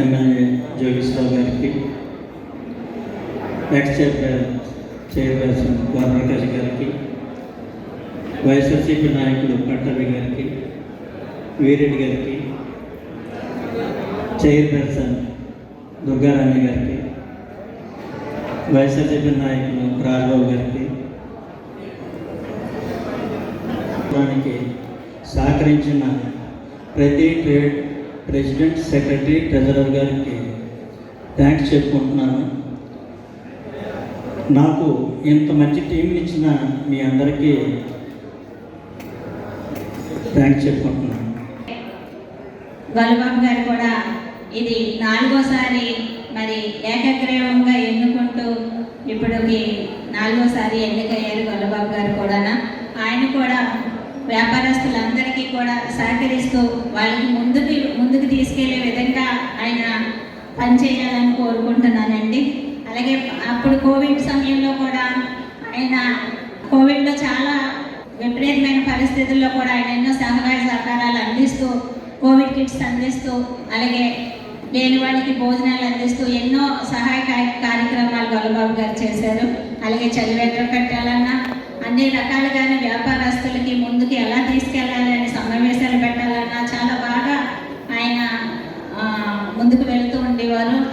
MLA Jogeswara Rao గారికి. X chairman chairperson గోప్రకాష్ గారికి. వైఎస్ఆర్సీపీ నాయకుడు పట్టవి గారికి. వీరెడ్డి గారికి. చైర్పర్సన్ దుర్గారాణి గారికి. వైఎస్ఆర్సీపీ నాయకులు రాజబాబు గారికి. దానికి సహకరించిన ప్రతి ట్రేడ్ ప్రెసిడెంట్ సెక్రటరీ ట్రెజరర్ గారికి థ్యాంక్స్ చెప్పుకుంటున్నాను. నాకు ఇంత మంచి టీంని ఇచ్చిన మీ అందరికీ థ్యాంక్స్ చెప్పుకుంటున్నాను. గొల్లబాబు గారు కూడా ఇది నాలుగోసారి మరి ఏకగ్రీవంగా ఎన్నుకుంటూ ఇప్పటికి నాలుగోసారి ఎన్నికయ్యారు గొల్లబాబు గారు కూడా ఆయన కూడా వ్యాపారస్తులందరికీ సహకరిస్తూ వాళ్ళకి ముందుకు ముందుకు తీసుకెళ్ళే విధంగా ఆయన పనిచేయాలని కోరుకుంటున్నానండి. అలాగే అప్పుడు కోవిడ్ సమయంలో కూడా ఆయన కోవిడ్లో చాలా విపరీతమైన పరిస్థితుల్లో కూడా ఆయన ఎన్నో సహాయ సహకారాలు అందిస్తూ కోవిడ్ కిట్స్ అందిస్తూ అలాగే లేని వాళ్ళకి భోజనాలు అందిస్తూ ఎన్నో సహాయ కార్యక్రమాలు గొల్లబాబు గారు చేశారు. అలాగే చలివేంద్ర కట్టాలన్నా అన్ని రకాలుగానే వ్యాపారస్తులకి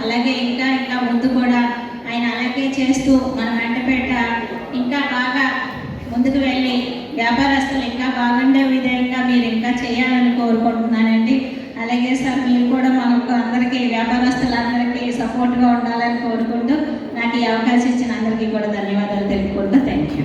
అలాగే ఇంకా ఇంకా ముందు కూడా ఆయన అలాగే చేస్తూ మన వెంటపేట ఇంకా బాగా ముందుకు వెళ్ళి వ్యాపారస్తులు ఇంకా బాగుండే విధంగా మీరు ఇంకా చేయాలని కోరుకుంటున్నానండి. అలాగే సార్ మీరు కూడా మనకు అందరికీ వ్యాపారస్తులందరికీ సపోర్ట్గా ఉండాలని కోరుకుంటూ నాకు ఈ అవకాశం ఇచ్చిన అందరికీ కూడా ధన్యవాదాలు తెలుపుకుంటూ థ్యాంక్ యూ